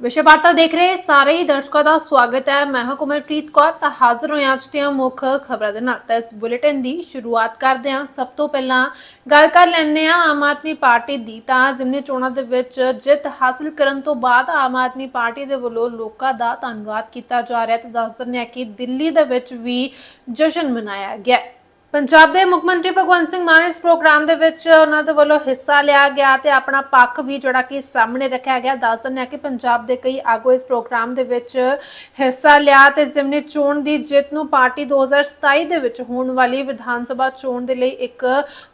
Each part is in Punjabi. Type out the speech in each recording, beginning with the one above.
ਵਿਸ਼ੇਵਾਰਤਾ ਦੇਖ ਰਹੇ ਸਾਰੇ ਹੀ ਦਰਸ਼ਕਾਂ ਦਾ ਸਵਾਗਤ ਹੈ। ਮੈਂ ਹਾਂ ਕੁਮਰਪ੍ਰੀਤ ਕੌਰ, ਤਾਂ ਹਾਜ਼ਰ ਹੋਇਆ ਅੱਜ ਦੀਆਂ ਮੁੱਖ ਖਬਰਾਂ ਦੇ ਨਾਲ। ਤਾਂ ਇਸ ਬੁਲੇਟਿਨ ਦੀ ਸ਼ੁਰੂਆਤ ਕਰਦੇ ਹਾਂ। ਸਭ ਤੋਂ ਪਹਿਲਾਂ ਗੱਲ ਕਰ ਲੈਂਦੇ ਹਾਂ ਆਮ ਆਦਮੀ ਪਾਰਟੀ ਦੀ। ਤਾਂ ਜ਼ਿਮਨੀ ਚੋਣਾਂ ਦੇ ਵਿੱਚ ਜਿੱਤ ਹਾਸਲ ਕਰਨ ਤੋਂ ਬਾਅਦ ਆਮ ਆਦਮੀ ਪਾਰਟੀ ਦੇ ਵੱਲੋਂ ਲੋਕਾਂ ਦਾ ਧੰਨਵਾਦ ਕੀਤਾ ਜਾ ਰਿਹਾ ਤੇ ਦੱਸ ਦਿੰਦੇ ਹਾਂ ਕਿ ਦਿੱਲੀ ਦੇ ਵਿੱਚ ਵੀ ਜਸ਼ਨ ਮਨਾਇਆ ਗਿਆ ਪੰਜਾਬ ਦੇ ਮੁੱਖ ਮੰਤਰੀ ਭਗਵੰਤ ਸਿੰਘ ਮਾਨ ਇਸ ਪ੍ਰੋਗਰਾਮ ਦੇ ਵਿੱਚ ਉਹਨਾਂ ਦੇ ਵੱਲੋਂ ਹਿੱਸਾ ਲਿਆ ਗਿਆ ਤੇ ਆਪਣਾ ਪੱਖ ਵੀ ਜਿਹੜਾ ਕਿ ਸਾਹਮਣੇ ਰੱਖਿਆ ਗਿਆ। ਦੱਸ ਦਿੰਦੇ ਹਾਂ ਕਿ ਪੰਜਾਬ ਦੇ ਕਈ ਆਗੂ ਇਸ ਪ੍ਰੋਗਰਾਮ ਦੇ ਵਿੱਚ ਹਿੱਸਾ ਲਿਆ ਤੇ ਜ਼ਿਮਨੀ ਚੋਣ ਦੀ ਜਿੱਤ ਨੂੰ ਪਾਰਟੀ 2027 ਦੇ ਵਿੱਚ ਹੋਣ ਵਾਲੀ ਵਿਧਾਨ ਸਭਾ ਚੋਣ ਦੇ ਲਈ ਇੱਕ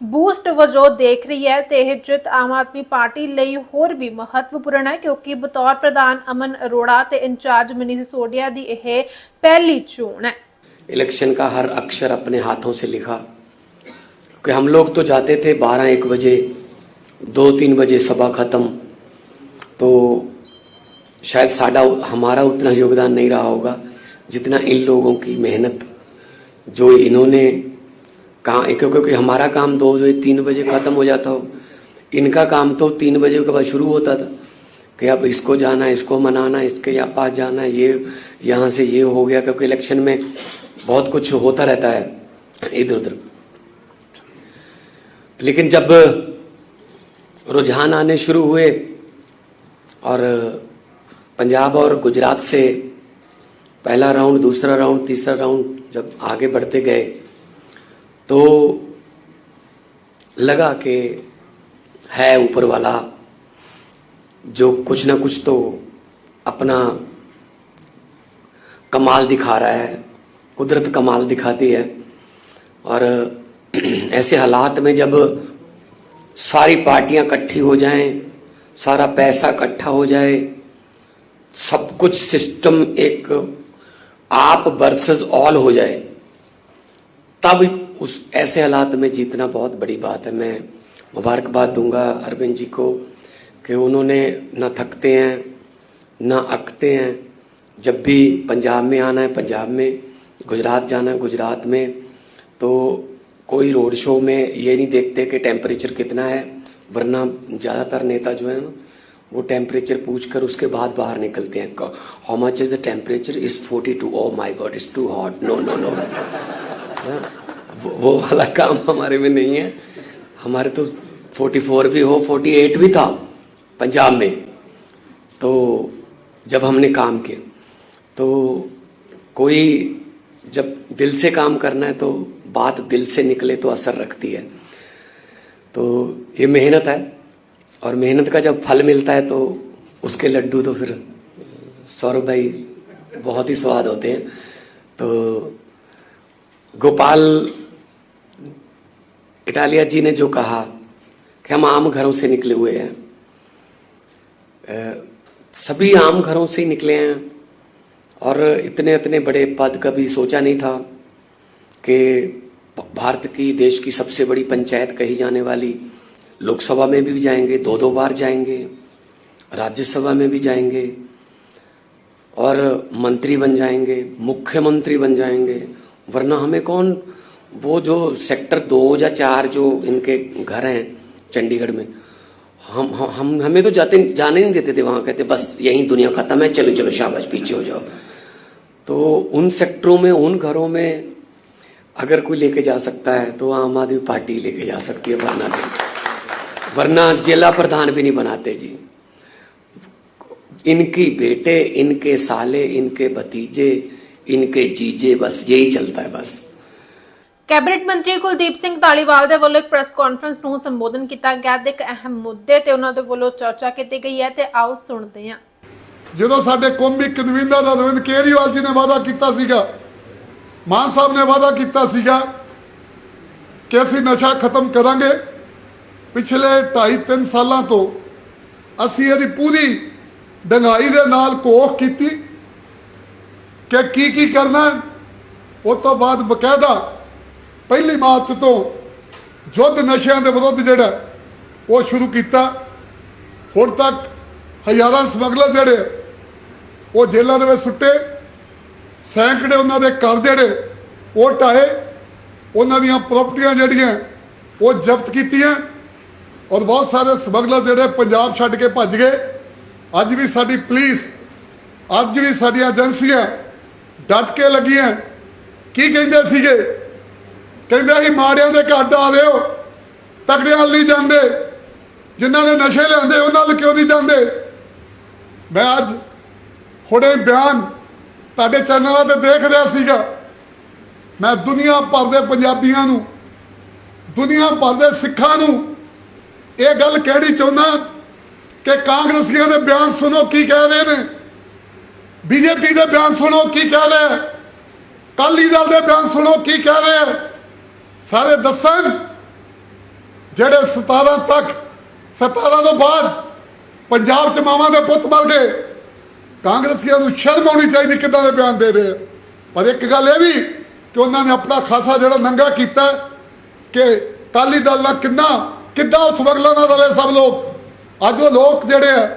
ਬੂਸਟ ਵਜੋਂ ਦੇਖ ਰਹੀ ਹੈ ਤੇ ਇਹ ਜਿੱਤ ਆਮ ਆਦਮੀ ਪਾਰਟੀ ਲਈ ਹੋਰ ਵੀ ਮਹੱਤਵਪੂਰਨ ਹੈ ਕਿਉਂਕਿ ਬਤੌਰ ਪ੍ਰਧਾਨ ਅਮਨ ਅਰੋੜਾ ਤੇ ਇੰਚਾਰਜ ਮਨੀਸ਼ ਸਿਸੋਦੀਆ ਦੀ ਇਹ ਪਹਿਲੀ ਚੋਣ ਹੈ। इलेक्शन का हर अक्षर अपने हाथों से लिखा। कि हम लोग तो जाते थे बारह एक बजे, दो तीन बजे सभा खत्म। तो शायद साडा हमारा उतना योगदान नहीं रहा होगा, जितना इन लोगों की मेहनत, जो इन्होंने कहा क्योंकि हमारा काम दो बजे, तीन बजे खत्म हो जाता हो। इनका काम तो तीन बजे के बाद शुरू होता था, कि अब इसको जाना इसको मनाना इसके या पास जाना ये यहाँ से ये हो गया, क्योंकि इलेक्शन में बहुत कुछ होता रहता है, इधर उधर। लेकिन जब रुझान आने शुरू हुए और पंजाब और गुजरात से पहला राउंड, दूसरा राउंड, तीसरा राउंड जब आगे बढ़ते गए तो लगा कि है ऊपर वाला जो कुछ ना कुछ तो अपना कमाल दिखा रहा है। कुदरत कमाल दिखाती है। और ऐसे हालात में जब सारी पार्टियाँ इकट्ठी हो जाएँ, सारा पैसा इकट्ठा हो जाए, सब कुछ सिस्टम एक आप वर्सेस ऑल हो जाए, तब उस ऐसे हालात में जीतना बहुत बड़ी बात है। मैं मुबारकबाद दूँगा अरविंद जी को कि उन्होंने न थकते हैं, न अकते हैं। जब भी पंजाब में आना है, पंजाब में गुजरात जाना गुजरात में तो कोई रोड शो में ये नहीं देखते कि टेम्परेचर कितना है, वरना ज़्यादातर नेता जो है ना, वो टेम्परेचर पूछ कर उसके बाद बाहर निकलते हैं। How much is the temperature is 42 two oh my god is too hot no no no वो वाला काम हमारे में नहीं है। हमारे तो 44 भी हो 48 भी था, पंजाब में। तो जब हमने काम किया तो कोई जब दिल से काम करना है तो बात दिल से निकले तो असर रखती है। तो ये मेहनत है, और मेहनत का जब फल मिलता है तो उसके लड्डू तो फिर सौरभ भाई बहुत ही स्वाद होते हैं। तो गोपाल इटालिया जी ने जो कहा कि हम आम घरों से निकले हुए हैं। सभी आम घरों से ही निकले हैं और इतने इतने बड़े पद कभी सोचा नहीं था कि भारत की, देश की सबसे बड़ी पंचायत कही जाने वाली लोकसभा में भी जाएँगे, दो दो बार जाएँगे, राज्यसभा में भी जाएँगे और मंत्री बन जाएँगे, मुख्यमंत्री बन जाएँगे। वरना हमें कौन, वो जो सेक्टर दो या चार जो इनके घर हैं चंडीगढ़ में, हम हम, हम- तो जाते, जाने नहीं देते थे, वहाँ कहते, बस यही दुनिया खत्म है, चलो चलो, शाबाश, पीछे हो जाओ। तो उन सेक्टरों में उन घरों में अगर कोई लेके जा सकता है तो आम आदमी पार्टी लेके जा सकती है वरना नहीं वरना जिला प्रधान भी नहीं बनाते जी इनकी बेटे इनके साले इनके भतीजे इनके जीजे बस यही चलता है बस ਕੈਬਨਿਟ ਮੰਤਰੀ ਕੁਲਦੀਪ ਸਿੰਘ ਧਾਲੀਵਾਲ ਦੇ ਵੱਲੋਂ ਇੱਕ ਪ੍ਰੈਸ ਕਾਨਫਰੰਸ ਨੂੰ ਸੰਬੋਧਨ ਕੀਤਾ ਗਿਆ ਤੇ ਇੱਕ ਅਹਿਮ ਮੁੱਦੇ ਤੇ ਉਹਨਾਂ ਦੇ ਵੱਲੋਂ ਚਰਚਾ ਕੀਤੀ ਗਈ ਹੈ ਤੇ ਆਓ ਸੁਣਦੇ ਹਾਂ ਜਦੋਂ ਸਾਡੇ ਕੌਮੀ ਕਨਵੀਨਰ ਦਾ ਅਰਵਿੰਦ ਕੇਜਰੀਵਾਲ ਜੀ ਨੇ ਵਾਅਦਾ ਕੀਤਾ ਸੀਗਾ, ਮਾਨ ਸਾਹਿਬ ਨੇ ਵਾਅਦਾ ਕੀਤਾ ਸੀਗਾ ਕਿ ਅਸੀਂ ਨਸ਼ਾ ਖਤਮ ਕਰਾਂਗੇ, ਪਿਛਲੇ 2.5 3 ਸਾਲਾਂ ਤੋਂ ਅਸੀਂ ਇਹਦੀ ਪੂਰੀ ਡੰਗਾਈ ਦੇ ਨਾਲ ਕੋਖ ਕੀਤੀ ਕਿ ਕੀ ਕੀ ਕਰਨਾ ਹੈ। ਉਹ ਤੋਂ ਬਾਅਦ ਬਕਾਇਦਾ ਪਹਿਲੀ ਮਾਰਚ ਤੋਂ ਯੁੱਧ ਨਸ਼ਿਆਂ ਦੇ ਵਿਰੁੱਧ ਜਿਹੜਾ ਉਹ ਸ਼ੁਰੂ ਕੀਤਾ ਹੁਣ ਤੱਕ ਹਜ਼ਾਰਾਂ ਸਮਗਲਰ ਜਿਹੜੇ ਉਹ ਜੇਲ੍ਹਾਂ ਦੇ ਵਿੱਚ ਸੁੱਟੇ, ਸੈਂਕੜੇ ਉਹਨਾਂ ਦੇ ਘਰ ਜਿਹੜੇ, ਉਹ ਢਾਏ ਉਹਨਾਂ ਦੀਆਂ ਪ੍ਰਾਪਰਟੀਆਂ ਜਿਹੜੀਆਂ, ਉਹ ਜ਼ਬਤ ਕੀਤੀਆਂ ਔਰ ਬਹੁਤ ਸਾਰੇ ਸਮਗਲਰ ਜਿਹੜੇ ਪੰਜਾਬ ਛੱਡ ਕੇ ਭੱਜ ਗਏ। ਅੱਜ ਵੀ ਸਾਡੀ ਪੁਲਿਸ ਅੱਜ ਵੀ ਸਾਡੀਆਂ ਏਜੰਸੀਆਂ ਡਟ ਕੇ ਲੱਗੀਆਂ। ਕੀ ਕਹਿੰਦੇ ਸੀਗੇ? ਕਹਿੰਦੇ ਸੀ ਮਾੜਿਆਂ ਦੇ ਘਰ ਆ ਦਿਓ, ਤਕੜਿਆਂ ਵੱਲ ਨਹੀਂ ਜਾਂਦੇ। ਜਿਨ੍ਹਾਂ ਨੇ ਨਸ਼ੇ ਲਿਆਂਦੇ ਉਹਨਾਂ ਵੱਲ ਕਿਉਂ ਨਹੀਂ ਜਾਂਦੇ? ਮੈਂ ਅੱਜ ਹੁਣੇ ਬਿਆਨ ਤੁਹਾਡੇ ਚੈਨਲਾਂ ਤੇ ਦੇਖ ਰਿਹਾ ਸੀਗਾ। ਮੈਂ ਦੁਨੀਆ ਭਰ ਦੇ ਪੰਜਾਬੀਆਂ ਨੂੰ, ਦੁਨੀਆ ਭਰ ਦੇ ਸਿੱਖਾਂ ਨੂੰ ਇਹ ਗੱਲ ਕਹਿਣੀ ਚਾਹੁੰਦਾ ਕਿ ਕਾਂਗਰਸੀਆਂ ਦੇ ਬਿਆਨ ਸੁਣੋ ਕੀ ਕਹਿ ਰਹੇ ਨੇ। ਬੀਜੇਪੀ ਦੇ ਬਿਆਨ ਸੁਣੋ ਕੀ ਕਹਿ ਰਹੇ ਹੈ। ਕਾਲੀ ਦਲ ਦੇ ਬਿਆਨ ਸੁਣੋ ਕੀ ਕਹਿ ਰਹੇ ਸਾਰੇ ਦੱਸਣ ਜਿਹੜੇ 17 ਤੱਕ 17 ਤੋਂ ਬਾਅਦ ਪੰਜਾਬ ਚ ਮਾਵਾਂ ਦੇ ਪੁੱਤ ਮਰ ਗਏ। ਕਾਂਗਰਸੀਆਂ ਨੂੰ ਸ਼ਰਮ ਆਉਣੀ ਚਾਹੀਦੀ ਕਿੱਦਾਂ ਦੇ ਬਿਆਨ ਦੇ ਰਹੇ ਆ। ਪਰ ਇੱਕ ਗੱਲ ਇਹ ਵੀ ਕਿ ਉਹਨਾਂ ਨੇ ਆਪਣਾ ਖਾਸਾ ਜਿਹੜਾ ਨੰਗਾ ਕੀਤਾ ਕਿ ਕਾਲੀ ਦਲ ਨਾਲ ਕਿੰਨਾ ਕਿੱਦਾਂ ਉਸ ਵਗਲਾਂ ਨਾਲ ਰਲੇ ਸਭ ਲੋਕ? ਅੱਜ ਉਹ ਲੋਕ ਜਿਹੜੇ ਆ,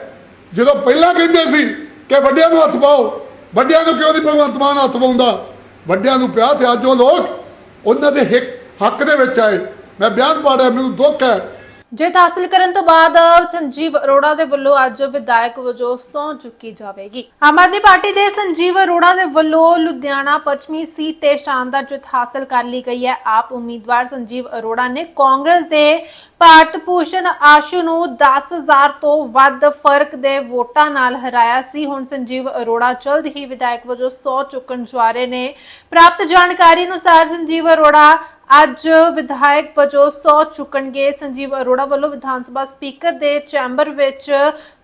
ਜਦੋਂ ਪਹਿਲਾਂ ਕਹਿੰਦੇ ਸੀ ਕਿ ਵੱਡਿਆਂ ਨੂੰ ਹੱਥ ਪਾਓ, ਵੱਡਿਆਂ ਨੂੰ ਕਿਉਂ ਨਹੀਂ ਭਗਵੰਤ ਮਾਨ ਹੱਥ ਪਾਉਂਦਾ? ਵੱਡਿਆਂ ਨੂੰ ਪਿਆ ਤੇ ਅੱਜ ਉਹ ਲੋਕ ਉਹਨਾਂ ਦੇ ਹਿੱਕ- ਹੱਕ ਦੇ ਵਿੱਚ ਆਏ। ਮੈਂ ਬਿਆਨ ਪਾੜਿਆ ਮੈਨੂੰ ਦੁੱਖ ਹੈ ਜਿੱਤ ਹਾਸਲ ਕਰਨ ਤੋਂ ਬਾਅਦ ਸੰਜੀਵ ਅਰੋੜਾ ਦੇ ਵੱਲੋਂ ਅੱਜ ਵਿਧਾਇਕ ਵਜੋਂ ਸਹੁੰ ਚੁੱਕੀ ਜਾਵੇਗੀ। ਆਮ ਆਦਮੀ ਪਾਰਟੀ ਦੇ ਸੰਜੀਵ ਅਰੋੜਾ ਦੇ ਵੱਲੋਂ ਲੁਧਿਆਣਾ ਪੱਛਮੀ ਸੀਟ ਤੇ ਸ਼ਾਨਦਾਰ ਜਿੱਤ ਹਾਸਲ ਕਰ ਲਈ ਗਈ ਹੈ। ਆਪ ਉਮੀਦਵਾਰ ਸੰਜੀਵ ਅਰੋੜਾ ਨੇ ਕਾਂਗਰਸ ਦੇ ਭਾਰਤ ਭੂਸ਼ਣ ਆਸ਼ੂ ਨੂੰ 10000 ਤੋਂ ਵੱਧ ਫ਼ਰਕ ਦੇ ਵੋਟਾਂ ਨਾਲ ਹਰਾਇਆ ਸੀ। ਹੁਣ ਸੰਜੀਵ ਅਰੋੜਾ ਜਲਦ ਹੀ ਵਿਧਾਇਕ ਵਜੋਂ ਸਹੁੰ ਚੁੱਕਣ ਜਾ ਰਹੇ ਨੇ। ਪ੍ਰਾਪਤ ਜਾਣਕਾਰੀ ਅਨੁਸਾਰ ਸੰਜੀਵ ਅਰੋੜਾ ਅੱਜ ਵਿਧਾਇਕ ਵਜੋਂ ਸਹੁੰ ਚੁੱਕਣਗੇ। ਸੰਜੀਵ ਅਰੋੜਾ ਵੱਲੋਂ ਵਿਧਾਨ ਸਭਾ ਸਪੀਕਰ ਦੇ ਚੈਂਬਰ ਵਿੱਚ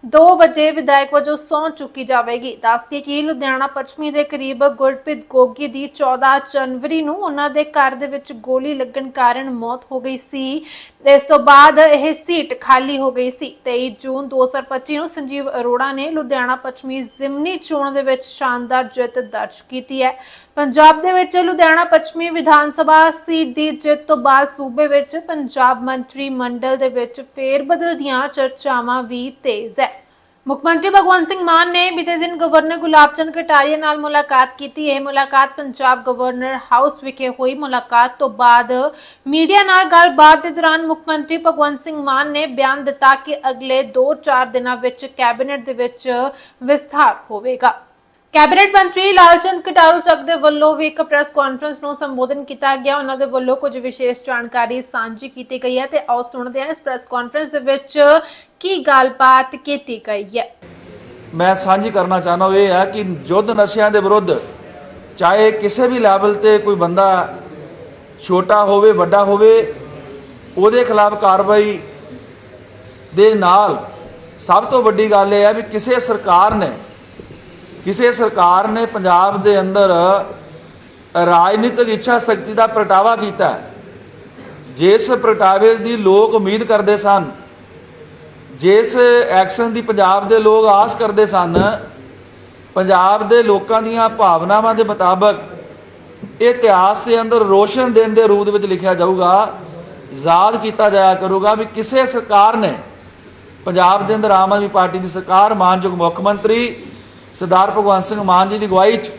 2 ਵਜੇ ਵਿਧਾਇਕ ਵਜੋਂ ਸਹੁੰ ਚੁੱਕੀ ਜਾਵੇਗੀ। ਦੱਸਦੀ ਕਿ ਲੁਧਿਆਣਾ ਪੱਛਮੀ ਦੇ ਕਰੀਬ ਗੁਰਪ੍ਰੀਤ ਗੋਗੀ ਦੀ 14 ਜਨਵਰੀ ਨੂੰ ਉਹਨਾਂ ਦੇ ਘਰ ਦੇ ਵਿੱਚ ਗੋਲੀ ਲੱਗਣ ਕਾਰਨ ਮੌਤ ਹੋ ਗਈ ਸੀ। ਇਸ ਤੋਂ ਬਾਅਦ ਇਹ ਸੀਟ ਖਾਲੀ ਹੋ ਗਈ ਸੀ। 23 ਜੂਨ 2025 ਨੂੰ ਸੰਜੀਵ ਅਰੋੜਾ ਨੇ ਲੁਧਿਆਣਾ ਪੱਛਮੀ ਜ਼ਿਮਨੀ ਚੋਣ ਦੇ ਵਿੱਚ ਸ਼ਾਨਦਾਰ ਜਿੱਤ ਦਰਜ ਕੀਤੀ ਹੈ। ਪੰਜਾਬ ਦੇ ਵਿੱਚ ਲੁਧਿਆਣਾ ਪੱਛਮੀ ਵਿਧਾਨ ਸਭਾ ਸੀਟ ਦੀ ਜਿੱਤ ਤੋਂ ਬਾਅਦ ਸੂਬੇ ਵਿੱਚ ਪੰਜਾਬ ਮੰਤਰੀ ਮੰਡਲ ਦੇ ਵਿੱਚ ਫੇਰ ਬਦਲ ਦੀਆਂ ਚਰਚਾਵਾਂ ਵੀ ਤੇਜ਼ ਹੈ। ਮੁੱਖ ਮੰਤਰੀ ਭਗਵੰਤ ਸਿੰਘ ਮਾਨ ਨੇ ਬੀਤੇ ਦਿਨ ਗਵਰਨਰ ਗੁਲਾਬ ਚੰਦ ਕਟਾਰੀਆ ਨਾਲ ਮੁਲਾਕਾਤ ਕੀਤੀ। ਇਹ ਮੁਲਾਕਾਤ ਪੰਜਾਬ ਗਵਰਨਰ ਹਾਊਸ ਵਿਖੇ ਹੋਈ। ਮੁਲਾਕਾਤ ਤੋਂ ਬਾਅਦ ਮੀਡੀਆ ਨਾਲ ਗੱਲਬਾਤ ਦੇ ਦੌਰਾਨ ਮੁੱਖ ਮੰਤਰੀ ਭਗਵੰਤ ਸਿੰਘ ਮਾਨ ਨੇ ਬਿਆਨ ਦਿੱਤਾ ਕਿ ਅਗਲੇ 2-4 ਦਿਨਾਂ ਵਿੱਚ ਕੈਬਨਿਟ ਦੇ ਵਿੱਚ ਵਿਸਥਾਰ ਹੋਵੇਗਾ। ਕੈਬਨਿਟ ਮੰਤਰੀ ਲਾਲਚੰਦ ਕਟਾਰੂ ਚੱਕ ਦੇ ਵੱਲੋਂ ਵੀ ਇੱਕ ਪ੍ਰੈਸ ਕਾਨਫਰੰਸ ਨੂੰ ਸੰਬੋਧਨ ਕੀਤਾ ਗਿਆ। ਉਹਨਾਂ ਦੇ ਵੱਲੋਂ ਕੁਝ ਵਿਸ਼ੇਸ਼ ਜਾਣਕਾਰੀ ਸਾਂਝੀ ਕੀਤੀ ਗਈ ਹੈ ਤੇ ਆਓ ਸੁਣਦੇ ਹਾਂ ਇਸ ਪ੍ਰੈਸ ਕਾਨਫਰੰਸ ਦੇ ਵਿੱਚ ਕੀ ਗੱਲਬਾਤ ਕੀਤੀ ਗਈ ਹੈ। ਮੈਂ ਸਾਂਝੀ ਕਰਨਾ ਚਾਹੁੰਦਾ ਇਹ ਹੈ ਕਿ ਯੁੱਧ ਨਸ਼ਿਆਂ ਦੇ ਵਿਰੁੱਧ ਚਾਹੇ ਕਿਸੇ ਵੀ ਲੈਵਲ ਤੇ ਕੋਈ ਬੰਦਾ ਛੋਟਾ ਹੋਵੇ, ਵੱਡਾ ਹੋਵੇ, ਉਹਦੇ ਖਿਲਾਫ ਕਾਰਵਾਈ ਦੇ ਨਾਲ ਸਭ ਤੋਂ ਵੱਡੀ ਗੱਲ ਇਹ ਹੈ ਵੀ ਕਿਸੇ ਸਰਕਾਰ ਨੇ ਕਿਸੇ ਸਰਕਾਰ ਨੇ ਪੰਜਾਬ ਦੇ ਅੰਦਰ ਰਾਜਨੀਤਿਕ ਇੱਛਾ ਸ਼ਕਤੀ ਦਾ ਪ੍ਰਗਟਾਵਾ ਕੀਤਾ ਜਿਸ ਪ੍ਰਗਟਾਵੇ ਦੀ ਲੋਕ ਉਮੀਦ ਕਰਦੇ ਸਨ, ਜਿਸ ਐਕਸ਼ਨ ਦੀ ਪੰਜਾਬ ਦੇ ਲੋਕ ਆਸ ਕਰਦੇ ਸਨ, ਪੰਜਾਬ ਦੇ ਲੋਕਾਂ ਦੀਆਂ ਭਾਵਨਾਵਾਂ ਦੇ ਮੁਤਾਬਕ ਇਹ ਇਤਿਹਾਸ ਦੇ ਅੰਦਰ ਰੋਸ਼ਨ ਦਿਨ ਦੇ ਰੂਪ ਦੇ ਵਿੱਚ ਲਿਖਿਆ ਜਾਊਗਾ, ਯਾਦ ਕੀਤਾ ਜਾਇਆ ਕਰੂਗਾ ਵੀ ਕਿਸੇ ਸਰਕਾਰ ਨੇ ਪੰਜਾਬ ਦੇ ਅੰਦਰ ਆਮ ਆਦਮੀ ਪਾਰਟੀ ਦੀ ਸਰਕਾਰ, ਮਾਨਯੋਗ ਮੁੱਖ ਮੰਤਰੀ ਸਰਦਾਰ ਭਗਵੰਤ ਸਿੰਘ ਮਾਨ ਜੀ ਦੀ ਅਗਵਾਈ 'ਚ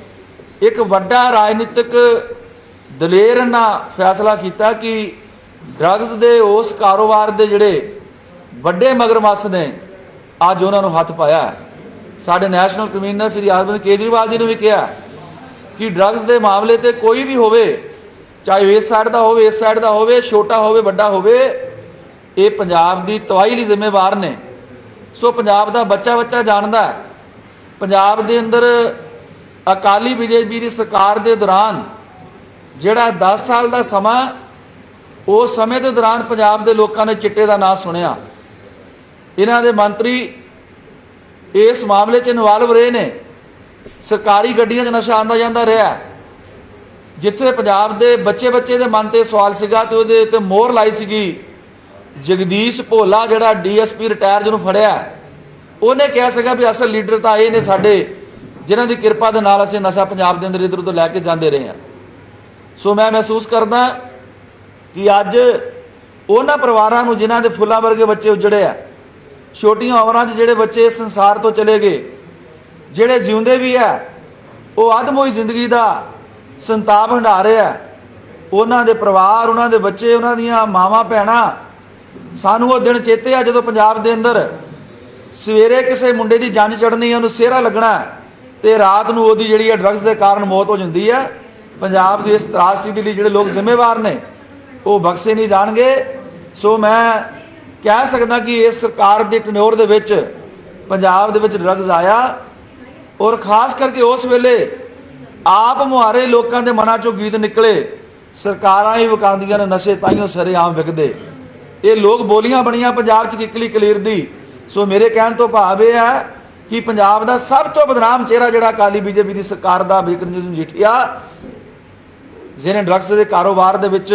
ਇੱਕ ਵੱਡਾ ਰਾਜਨੀਤਿਕ ਦਲੇਰ ਨਾਲ ਫੈਸਲਾ ਕੀਤਾ ਕਿ ਡਰੱਗਸ ਦੇ ਉਸ ਕਾਰੋਬਾਰ ਦੇ ਜਿਹੜੇ ਵੱਡੇ ਮਗਰਮੱਸ ਨੇ, ਅੱਜ ਉਹਨਾਂ ਨੂੰ ਹੱਥ ਪਾਇਆ ਸਾਡੇ ਨੈਸ਼ਨਲ ਕਮਿਸ਼ਨਰ ਸ੍ਰੀ ਅਰਵਿੰਦ ਕੇਜਰੀਵਾਲ ਜੀ ਨੇ ਵੀ ਕਿਹਾ ਕਿ ਡਰੱਗਸ ਦੇ ਮਾਮਲੇ ਤੇ ਕੋਈ ਵੀ ਹੋਵੇ, ਚਾਹੇ ਇਸ ਸਾਈਡ ਦਾ ਹੋਵੇ, ਇਸ ਸਾਈਡ ਦਾ ਹੋਵੇ, ਛੋਟਾ ਹੋਵੇ, ਵੱਡਾ ਹੋਵੇ, ਇਹ ਪੰਜਾਬ ਦੀ ਤਬਾਹੀ ਲਈ ਜ਼ਿੰਮੇਵਾਰ ਨੇ। ਸੋ ਪੰਜਾਬ ਦਾ ਬੱਚਾ ਬੱਚਾ ਜਾਣਦਾ ਹੈ। ਪੰਜਾਬ ਦੇ ਅੰਦਰ ਅਕਾਲੀ ਬੀਜੇਪੀ ਦੀ ਸਰਕਾਰ ਦੇ ਦੌਰਾਨ ਜਿਹੜਾ 10 ਸਾਲ ਦਾ ਸਮਾਂ ਉਸ ਸਮੇਂ ਦੇ ਦੌਰਾਨ ਪੰਜਾਬ ਦੇ ਲੋਕਾਂ ਨੇ ਚਿੱਟੇ ਦਾ ਨਾਂ ਸੁਣਿਆ। ਇਹਨਾਂ ਦੇ ਮੰਤਰੀ ਇਸ ਮਾਮਲੇ 'ਚ ਇਨਵੋਲਵ ਰਹੇ ਨੇ। ਸਰਕਾਰੀ ਗੱਡੀਆਂ 'ਚ ਨਸ਼ਾ ਆਂਦਾ ਜਾਂਦਾ ਰਿਹਾ। ਜਿੱਥੇ ਪੰਜਾਬ ਦੇ ਬੱਚੇ ਬੱਚੇ ਦੇ ਮਨ ਤੇ ਸਵਾਲ ਸੀਗਾ ਤੇ ਉਹਦੇ ਉੱਤੇ ਮੋਹਰ ਲਾਈ ਸੀਗੀ। ਜਗਦੀਸ਼ ਭੋਲਾ ਜਿਹੜਾ ਡੀਐਸਪੀ ਰਿਟਾਇਰ ਜਿਹਨੂੰ ਫੜਿਆ। ਉਹਨੇ ਕਿਹਾ ਸੀਗਾ ਵੀ ਅਸਲ ਲੀਡਰ ਤਾਂ ਇਹ ਨੇ ਸਾਡੇ, ਜਿਨ੍ਹਾਂ ਦੀ ਕਿਰਪਾ ਦੇ ਨਾਲ ਅਸੀਂ ਨਸ਼ਾ ਪੰਜਾਬ ਦੇ ਅੰਦਰ ਇਧਰ ਉਧਰ ਲੈ ਕੇ ਜਾਂਦੇ ਰਹੇ ਹਾਂ। ਸੋ ਮੈਂ ਮਹਿਸੂਸ ਕਰਦਾ ਕਿ ਅੱਜ ਉਹਨਾਂ ਪਰਿਵਾਰਾਂ ਨੂੰ ਜਿਨ੍ਹਾਂ ਦੇ ਫੁੱਲਾਂ ਵਰਗੇ ਬੱਚੇ ਉਜੜੇ ਆ, ਛੋਟੀਆਂ ਉਮਰਾਂ 'ਚ ਜਿਹੜੇ ਬੱਚੇ ਇਸ ਸੰਸਾਰ ਤੋਂ ਚਲੇ ਗਏ, ਜਿਹੜੇ ਜਿਉਂਦੇ ਵੀ ਆ, ਉਹ ਅਦਮੋਈ ਜ਼ਿੰਦਗੀ ਦਾ ਸੰਤਾਪ ਹੰਢਾ ਰਹੇ ਆ। ਉਹਨਾਂ ਦੇ ਪਰਿਵਾਰ, ਉਹਨਾਂ ਦੇ ਬੱਚੇ, ਉਹਨਾਂ ਦੀਆਂ ਮਾਵਾਂ, ਭੈਣਾਂ ਸਾਨੂੰ ਉਹ ਦਿਨ ਚੇਤੇ ਆ ਜਦੋਂ ਪੰਜਾਬ ਦੇ ਅੰਦਰ ਸਵੇਰੇ ਕਿਸੇ ਮੁੰਡੇ ਦੀ ਜੰਜ ਚੜਨੀ ਉਹਨੂੰ ਸਿਹਰਾ ਲੱਗਣਾ ਤੇ ਰਾਤ ਨੂੰ ਉਹਦੀ ਜਿਹੜੀ ਹੈ ਡਰੱਗਸ ਦੇ ਕਾਰਨ ਮੌਤ ਹੋ ਜਾਂਦੀ ਹੈ। ਪੰਜਾਬ ਦੀ ਇਸ ਤਰਾਸਦੀ ਦੇ ਲਈ ਜਿਹੜੇ ਲੋਕ ਜ਼ਿੰਮੇਵਾਰ ਨੇ, ਉਹ ਬਖਸ਼ੇ ਨਹੀਂ ਜਾਣਗੇ। ਸੋ ਮੈਂ ਕਹਿ ਸਕਦਾ ਕਿ ਇਸ ਸਰਕਾਰ ਦੇ ਟਨਿਓਰ ਦੇ ਵਿੱਚ ਪੰਜਾਬ ਦੇ ਵਿੱਚ ਡਰੱਗਸ ਆਇਆ ਔਰ ਖਾਸ ਕਰਕੇ ਉਸ ਵੇਲੇ ਆਪ ਮੁਹਾਰੇ ਲੋਕਾਂ ਦੇ ਮਨਾਂ ਚੋਂ ਗੀਤ ਨਿਕਲੇ, ਸਰਕਾਰਾਂ ਹੀ ਵਕਾਂਦੀਆਂ ਨੇ, ਨਸ਼ੇ ਤਾਈਓ ਸਰੇਆਮ ਵਿਕਦੇ। ਇਹ ਲੋਕ ਬੋਲੀਆਂ ਬਣੀਆਂ ਪੰਜਾਬ 'ਚ ਕਿਕਲੀ ਕਲੀਰ ਦੀ। ਸੋ ਮੇਰੇ ਕਹਿਣ ਤੋਂ ਭਾਵ ਇਹ ਹੈ ਕਿ ਪੰਜਾਬ ਦਾ ਸਭ ਤੋਂ ਬਦਨਾਮ ਚਿਹਰਾ ਜਿਹੜਾ ਅਕਾਲੀ ਬੀਜੇਪੀ ਦੀ ਸਰਕਾਰ ਦਾ ਬਿਕਰਮਜੀਤ ਮਜੀਠੀਆ ਜਿਹਨੇ ਡਰੱਗਸ ਦੇ ਕਾਰੋਬਾਰ ਦੇ ਵਿੱਚ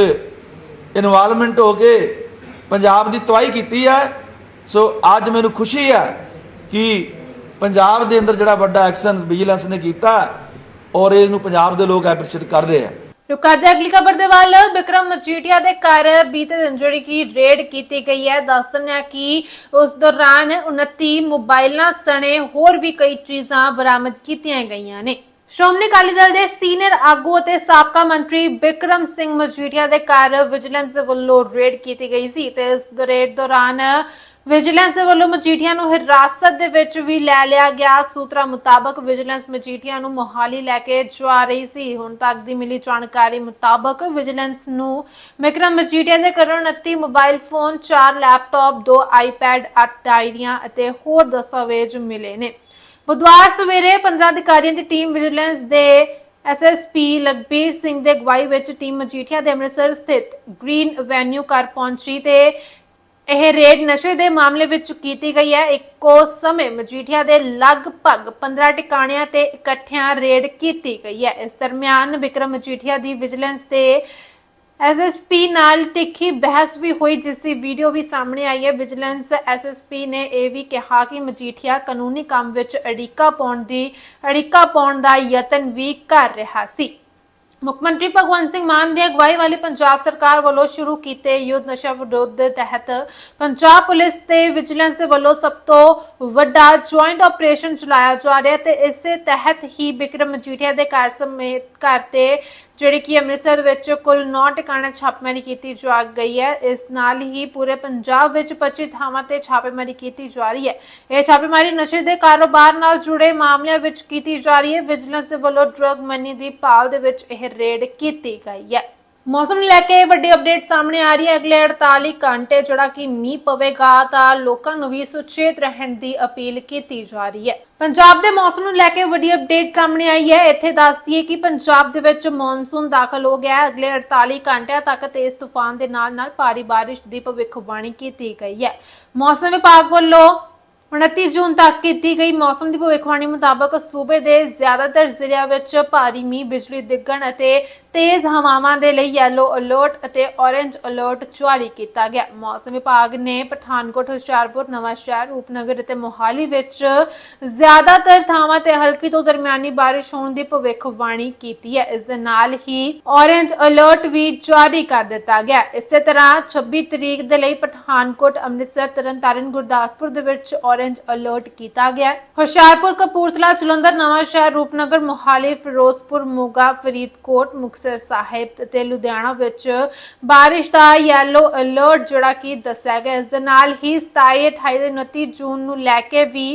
ਇਨਵੋਲਵਮੈਂਟ ਹੋ ਕੇ ਪੰਜਾਬ ਦੀ ਤਬਾਹੀ ਕੀਤੀ ਹੈ। ਸੋ ਅੱਜ ਮੈਨੂੰ ਖੁਸ਼ੀ ਹੈ ਕਿ ਪੰਜਾਬ ਦੇ ਅੰਦਰ ਜਿਹੜਾ ਵੱਡਾ ਐਕਸ਼ਨ ਵਿਜੀਲੈਂਸ ਨੇ ਕੀਤਾ ਔਰ ਇਸ ਨੂੰ ਪੰਜਾਬ ਦੇ ਲੋਕ ਐਪਰੀਸ਼ੀਏਟ ਕਰ ਰਹੇ ਆ ਰੁਕ ਕਰਦੇ ਹਾਂ ਅਗਲੀ ਖਬਰ ਦੇ ਵੱਲ। ਵਿਕਰਮ ਮਜੀਠੀਆ ਦੇ ਘਰ ਬੀਤੇ ਦਿਨ ਜਿਹੜੀ ਕਿ ਰੇਡ ਕੀਤੀ ਗਈ ਹੈ। ਦੱਸ ਦਿੰਦੇ ਹਾਂ ਕਿ ਉਸ ਦੌਰਾਨ 29 ਮੋਬਾਈਲਾਂ ਸਣੇ ਹੋਰ ਵੀ ਕਈ ਚੀਜ਼ਾਂ ਬਰਾਮਦ ਕੀਤੀਆਂ ਗਈਆਂ ਨੇ। ਸ਼੍ਰੋਮਣੀ ਅਕਾਲੀ ਦਲ ਦੇ ਸੀਨੀਅਰ ਆਗੂ ਅਤੇ ਸਾਬਕਾ ਮੰਤਰੀ ਬਿਕਰਮ ਸਿੰਘ ਮਜੀਠੀਆ ਦੇ ਘਰ ਵਿਜੀਲੈਂਸ ਦੇ ਵੱਲੋਂ ਰੇਡ ਕੀਤੀ ਗਈ ਸੀ ਤੇ ਇਸ ਰੇਡ ਦੌਰਾਨ ਵਿਜੀਲੈਂਸ ਦੇ ਵੱਲੋਂ ਮਜੀਠੀਆ ਨੂੰ ਹਿਰਾਸਤ ਦੇ ਵਿੱਚ ਵੀ ਲੈ ਲਿਆ ਗਿਆ। ਸੂਤਰਾਂ ਮੁਤਾਬਕ ਵਿਜੀਲੈਂਸ ਮਜੀਠੀਆ ਨੂੰ ਮੋਹਾਲੀ ਲੈ ਕੇ ਜਾ ਰਹੀ ਸੀ। ਹੁਣ ਤੱਕ ਦੀ ਮਿਲੀ ਜਾਣਕਾਰੀ ਮੁਤਾਬਕ ਵਿਜੀਲੈਂਸ ਨੂੰ ਵਿਕਰਮ ਮਜੀਠੀਆ ਦੇ ਘਰੋਂ 29 ਮੋਬਾਈਲ ਫੋਨ 4 ਲੈਪਟਾਪ 2 ਆਈਪੈਡ 8 ਡਾਇਰੀਆਂ ਅਤੇ ਹੋਰ ਦਸਤਾਵੇਜ਼ ਮਿਲੇ ਨੇ। ਬੁੱਧਵਾਰ ਸਵੇਰੇ 15 ਅਧਿਕਾਰੀਆਂ ਦੀ ਟੀਮ ਵਿਜੀਲੈਂਸ ਦੇ ਐਸਐਸਪੀ ਲਖਬੀਰ ਸਿੰਘ ਦੇ ਅਗਵਾਈ ਵਿੱਚ ਟੀਮ ਮਜੀਠੀਆ ਦੇ ਅੰਮ੍ਰਿਤਸਰ ਸਥਿਤ ਗ੍ਰੀਨ ਐਵੇਨਿਊ ਘਰ ਪਹੁੰਚੀ ਤੇ ਇਹ ਰੇਡ ਨਸ਼ੇ ਦੇ ਮਾਮਲੇ ਵਿੱਚ ਕੀਤੀ ਗਈ ਹੈ। ਇੱਕੋ ਸਮੇਂ ਮਜੀਠੀਆ ਦੇ ਲਗਭਗ 15 ਟਿਕਾਣਿਆਂ ਤੇ ਇਕੱਠਿਆਂ ਰੇਡ ਕੀਤੀ ਗਈ ਹੈ। ਇਸ ਦਰਮਿਆਨ ਵਿਕਰਮ ਮਜੀਠੀਆ ਦੀ ਵਿਜੀਲੈਂਸ ਤੇ ਐਸਐਸਪੀ ਨਾਲ ਤਿੱਖੀ ਬਹਿਸ ਵੀ ਹੋਈ, ਜਿਸ ਦੀ ਵੀਡੀਓ ਵੀ ਸਾਹਮਣੇ ਆਈ ਹੈ। ਵਿਜੀਲੈਂਸ ਐਸਐਸਪੀ ਨੇ ਇਹ ਵੀ ਕਿਹਾ ਕਿ ਮਜੀਠੀਆ ਕਾਨੂੰਨੀ ਕੰਮ ਵਿੱਚ ਅੜਿੱਕਾ ਪਾਉਣ ਦੀ, ਅੜਿੱਕਾ ਪਾਉਣ ਦਾ ਯਤਨ ਵੀ ਕਰ ਰਿਹਾ ਸੀ। ਮੁੱਖ ਮੰਤਰੀ ਭਗਵੰਤ ਸਿੰਘ ਮਾਨ ਦੀ ਅਗਵਾਈ ਵਾਲੀ ਪੰਜਾਬ ਸਰਕਾਰ ਵੱਲੋਂ ਸ਼ੁਰੂ ਕੀਤੇ ਯੁੱਧ ਨਸ਼ਾ ਵਿਰੋਧ ਦੇ ਤਹਿਤ ਪੰਜਾਬ ਪੁਲਿਸ ਤੇ ਵਿਜੀਲੈਂਸ ਦੇ ਵੱਲੋਂ ਸਭ ਤੋਂ ਵੱਡਾ ਜੁਆਇੰਟ ਆਪਰੇਸ਼ਨ ਚਲਾਇਆ ਜਾ ਰਿਹਾ ਤੇ ਇਸੇ ਤਹਿਤ ਹੀ ਬਿਕਰਮ ਮਜੀਠੀਆ ਦੇ ਘਰ ਸਮੇਤ ਘਰ ਤੇ ਜਿਹੜੀ ਕਿ ਅੰਮ੍ਰਿਤਸਰ ਵਿੱਚ ਕੁੱਲ 9 ਟਿਕਾਣੇ ਛਾਪੇਮਾਰੀ ਕੀਤੀ ਜਾ ਗਈ ਹੈ। ਇਸ ਨਾਲ ਹੀ ਪੂਰੇ ਪੰਜਾਬ ਵਿੱਚ 25 ਥਾਵਾਂ ਤੇ ਛਾਪੇਮਾਰੀ ਕੀਤੀ ਜਾ ਰਹੀ ਹੈ। ਇਹ ਛਾਪੇਮਾਰੀ ਨਸ਼ੇ ਦੇ ਕਾਰੋਬਾਰ ਨਾਲ ਜੁੜੇ ਮਾਮਲਿਆਂ ਵਿੱਚ ਕੀਤੀ ਜਾ ਰਹੀ ਹੈ। ਵਿਜੀਲੈਂਸ ਦੇ ਵੱਲੋਂ ਡਰੱਗ ਮਨੀ ਦੀ ਭਾਲ ਦੇ ਵਿੱਚ ਇਹ ਰੇਡ ਕੀਤੀ ਗਈ ਹੈ। ਮੌਸਮ ਨੂੰ ਲੈ ਕੇ ਵੱਡੀ ਅਪਡੇਟ ਸਾਹਮਣੇ ਆ ਰਹੀ ਹੈ। ਅਗਲੇ 48 ਘੰਟੇ ਜਿਹੜਾ ਕਿ ਮੀਂਹ ਪਵੇਗਾ ਤਾਂ ਲੋਕਾਂ ਨੂੰ ਵੀ ਸੁਚੇਤ ਰਹਿਣ ਦੀ ਅਪੀਲ ਕੀਤੀ ਜਾ ਰਹੀ ਹੈ। ਪੰਜਾਬ ਦੇ ਮੌਸਮ ਨੂੰ ਲੈ ਕੇ ਵੱਡੀ ਅਪਡੇਟ ਸਾਹਮਣੇ ਆਈ ਹੈ। ਇੱਥੇ ਦੱਸਦੀ ਹੈ ਕਿ ਪੰਜਾਬ ਦੇ ਵਿੱਚ ਮੌਨਸੂਨ ਦਾਖਲ ਹੋ ਗਿਆ ਹੈ। ਅਗਲੇ 48 ਘੰਟਿਆਂ ਤੱਕ ਤੇਜ਼ ਤੂਫਾਨ ਦੇ ਨਾਲ ਨਾਲ ਭਾਰੀ ਬਾਰਿਸ਼ ਦੀ ਭਵਿੱਖਬਾਣੀ ਕੀਤੀ ਗਈ ਹੈ। ਮੌਸਮ ਵਿਭਾਗ ਵੱਲੋਂ 29 ਜੂਨ ਤੱਕ ਕੀਤੀ ਗਈ ਮੌਸਮ ਦੀ ਭਵਿੱਖਬਾਣੀ ਮੁਤਾਬਕ ਸੂਬੇ ਦੇ ਜ਼ਿਆਦਾਤਰ ਜ਼ਿਲ੍ਹਿਆਂ ਵਿੱਚ ਭਾਰੀ ਮੀਂਹ, ਬਿਜਲੀ, ਡਿੱਗਣ ਅਤੇ ਤੇਜ਼ ਹਵਾਵਾਂ ਦੇ ਲਈ ਯੈਲੋ ਅਲਰਟ ਅਤੇ ਔਰੇਂਜ ਅਲਰਟ ਜਾਰੀ ਕੀਤਾ ਗਿਆ। ਮੌਸਮ ਵਿਭਾਗ ਨੇ ਪਠਾਨਕੋਟ, ਹੁਸ਼ਿਆਰਪੁਰ, ਨਵਾਂ ਸ਼ਹਿਰ, ਰੂਪਨਗਰ ਅਤੇ ਮੋਹਾਲੀ ਵਿੱਚ ਜ਼ਿਆਦਾਤਰ ਥਾਵਾਂ ਤੇ ਹਲਕੀ ਤੋਂ ਦਰਮਿਆਨੀ ਬਾਰਿਸ਼ ਹੋਣ ਦੀ ਭਵਿੱਖਬਾਣੀ ਕੀਤੀ ਹੈ। ਇਸ ਦੇ ਨਾਲ ਹੀ ਔਰੇਂਜ ਅਲਰਟ ਵੀ ਜਾਰੀ ਕਰ ਦਿੱਤਾ ਗਿਆ। ਇਸੇ ਤਰ੍ਹਾਂ 26 ਤਰੀਕ ਦੇ ਲਈ ਪਠਾਨਕੋਟ, ਅੰਮ੍ਰਿਤਸਰ, ਤਰਨਤਾਰਨ, ਗੁਰਦਾਸਪੁਰ ਦੇ ਵਿੱਚ ਔਰੇਂਜ ਅਲਰਟ ਕੀਤਾ ਗਿਆ। ਹੁਸ਼ਿਆਰਪੁਰ, ਕਪੂਰਥਲਾ, ਜਲੰਧਰ, ਨਵਾਂ ਸ਼ਹਿਰ, ਰੂਪਨਗਰ, ਮੋਹਾਲੀ, ਫਿਰੋਜ਼ਪੁਰ, ਮੋਗਾ, ਫਰੀਦਕੋਟ ਮੁਕਤਸਰ ਸਾਹਿਬ ਤੇ ਲੁਧਿਆਣਾ ਵਿੱਚ ਬਾਰਿਸ਼ ਦਾ ਯੈਲੋ ਅਲਰਟ ਜਿਹੜਾ ਕਿ ਦੱਸਿਆ ਗਿਆ। ਇਸ ਦੇ ਨਾਲ ਹੀ 27 28 ਤੇ 29 ਜੂਨ ਨੂੰ ਲੈ ਕੇ ਵੀ